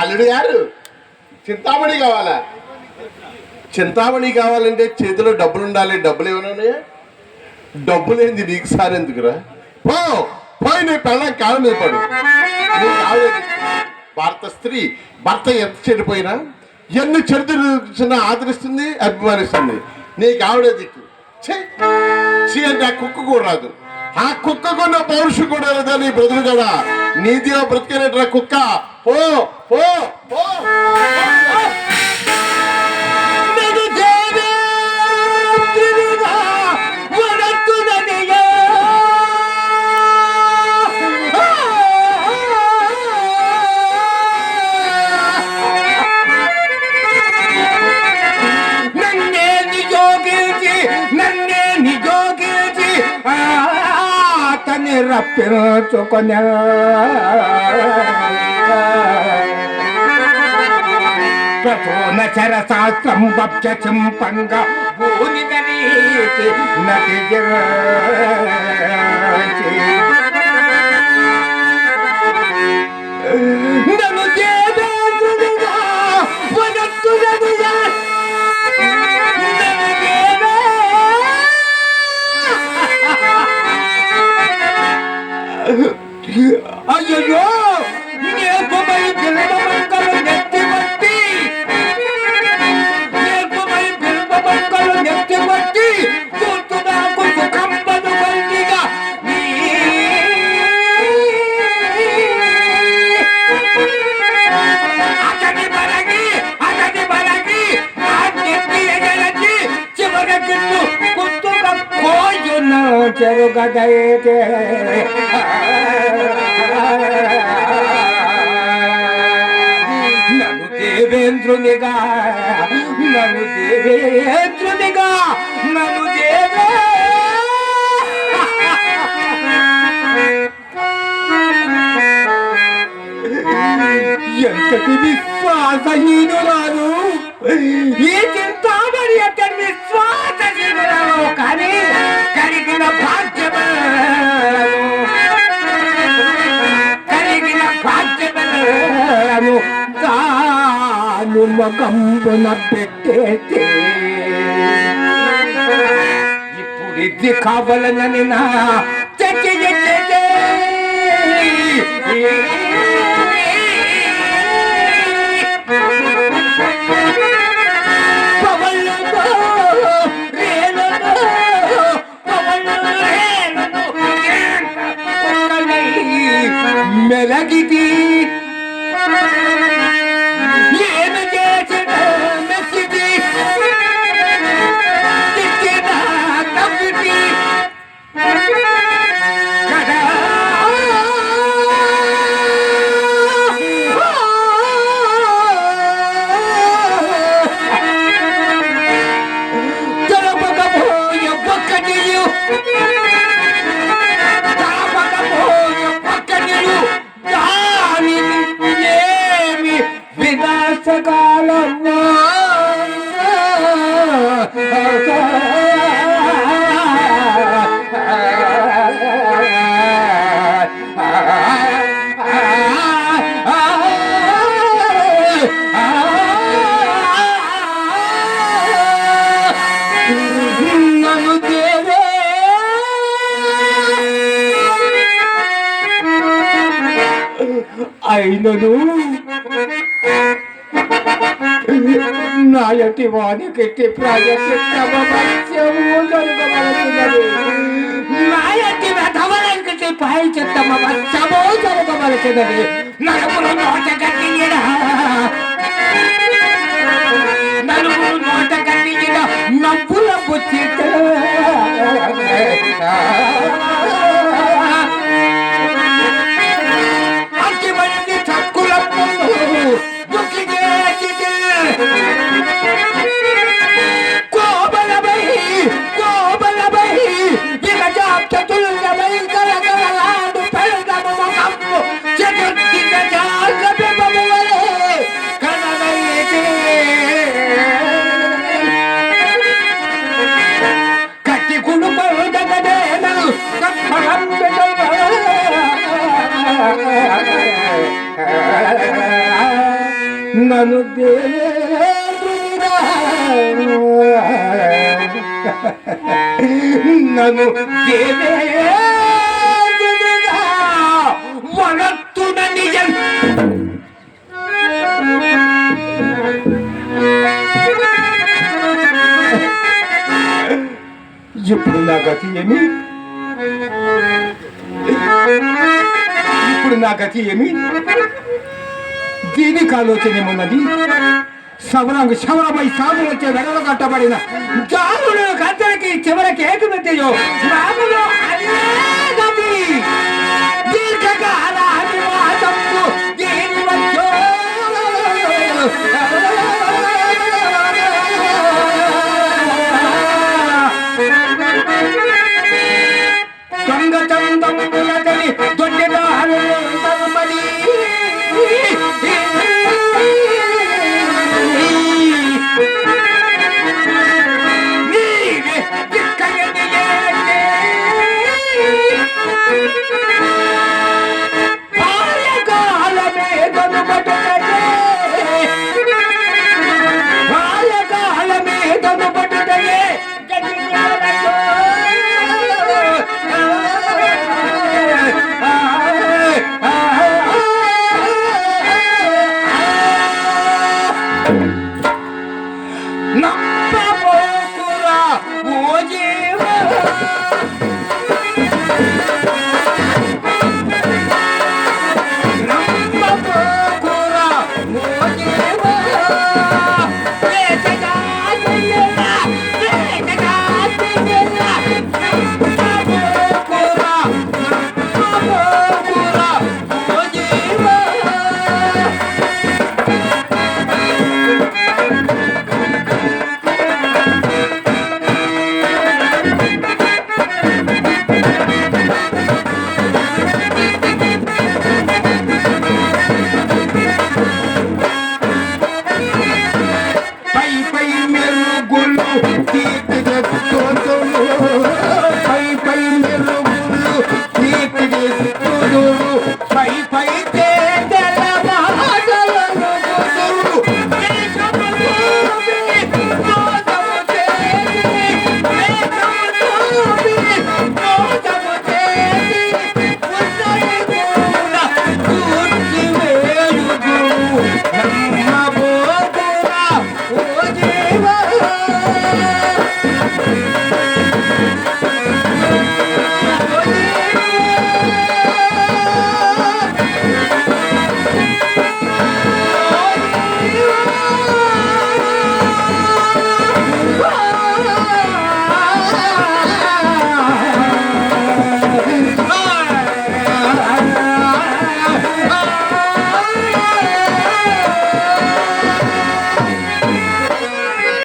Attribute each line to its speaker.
Speaker 1: అల్లుడు గారు చింతామణి కావాలా? చింతామణి కావాలంటే చేతిలో డబ్బులు ఉండాలి. డబ్బులు ఏమైనా డబ్బులు ఏంది నీకు సార్ ఎందుకురా? పో పోయి నీ పెళ్ళం కాళ్ళ మీద పడు. భారత స్త్రీ భర్త ఎంత చెడిపోయినా ఎన్ని చెడుతున్నా ఆదరిస్తుంది అభిమానిస్తుంది. నీకు ఆవిడే దిక్కు. చే అంటే ఆ కుక్క కూడా రాదు. ఆ కుక్కకున్న పౌరుషు కూడా లేదా నీ బ్రతుకు కదా? నీతిగా బ్రతికేనట్రా కుక్క. పో పో.
Speaker 2: అతని ప్రసూన చర శాస్త్రం వక్షింపంగ భూని నటి చెరుగదైతే నన్ను దేవేంద్రునిగా నన్ను దేవేంద్రునిగా నన్ను దేవే. ఎంతటి విశ్వాసహీనురాలు ఈ చింతామణి అంటే తాను మగంబున పెట్టేతే ఇప్పుడు ఇది కావాలనని నా తెచ్చి ఒక్కటియు తలపకపోయే ఏమి వినాశకాలం అయినను. నాయటి వానికెట్టి ప్రాజెక్టు నాయటి వెధవలకి పై చిత్తమ వచ్చమో జరగవలసినది. నలుగురు నోట గట్టియడ నలుగురు నోట గట్టియడ నవ్వుల బుచ్చిట నన్ను దేవేంద్రుడా నన్ను వనత్తున నిజం. ఇప్పుడు నా గతి ఏమి? ఇప్పుడు నా గతి ఏమి? దీనికి ఆలోచన ఏమున్నది సవరంగు శవరమై సాగు వచ్చే వెడలు కట్టబడిన జాములు కత్తెలకి చివరికి ఏకమెత్తయో రాములు అదే గతి. దీర్ఘకాల